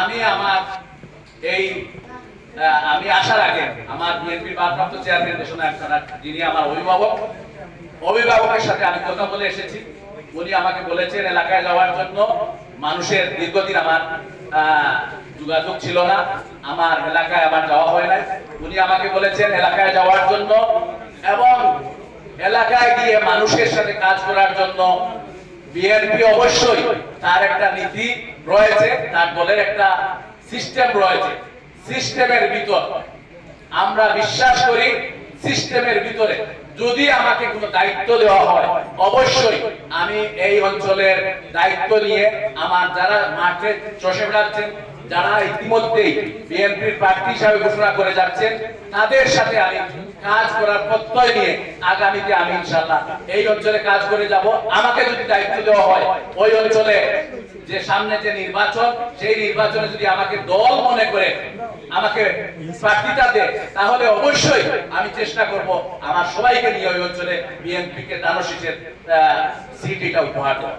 আমি আমার এই আমি আসার আগে আমার বিএনপির ভারপ্রাপ্ত চেয়ারম্যান দেশনা একখানা যিনি আমার অভিভাবক, অভিভাবকের সাথে আমি কথা বলে এসেছি। উনি আমাকে বলেছেন এলাকায় যাওয়ার জন্য মানুষের দীর্ঘদিন আমার যোগাযোগ ছিল না। আমার এলাকায় আমার যাওয়া হয় নাই। উনি আমাকে বলেছেন এলাকায় যাওয়ার জন্য এবং এলাকায় গিয়ে মানুষের সাথে কাজ করার জন্য বিএনপি অবশ্যই তার একটা নীতি রয়েছে, তার দলের একটা সিস্টেম রয়েছে সিস্টেমের ভিতর। আমরা বিশ্বাস করি সিস্টেমের ভিতরে যদি আমাকে কোনো দায়িত্ব দেওয়া হয়, অবশ্যই আমি এই অঞ্চলের দায়িত্ব নিয়ে আমার যারা মাঠে চষে বেড়াচ্ছেন যারা ইতিমধ্যেই বিএনপির প্রার্থী হিসাবে ঘোষণা করে যাচ্ছেন, তাদের সাথে আমি কাজ করার প্রত্যয় নিয়ে আগামীতে আমি ইনশাল্লাহ এই অঞ্চলে কাজ করে যাব। আমাকে যদি দায়িত্ব দেওয়া হয়, ওই অঞ্চলে যে সামনে যে নির্বাচন, সেই নির্বাচনে যদি আমাকে দল মনে করে, আমাকে প্রার্থীতা দেয় তাহলে অবশ্যই আমি চেষ্টা করব আমার সবাইকে নিয়ে ওই অঞ্চলে বিএনপি কে দানশীষের সিট এটা উপহার দেওয়া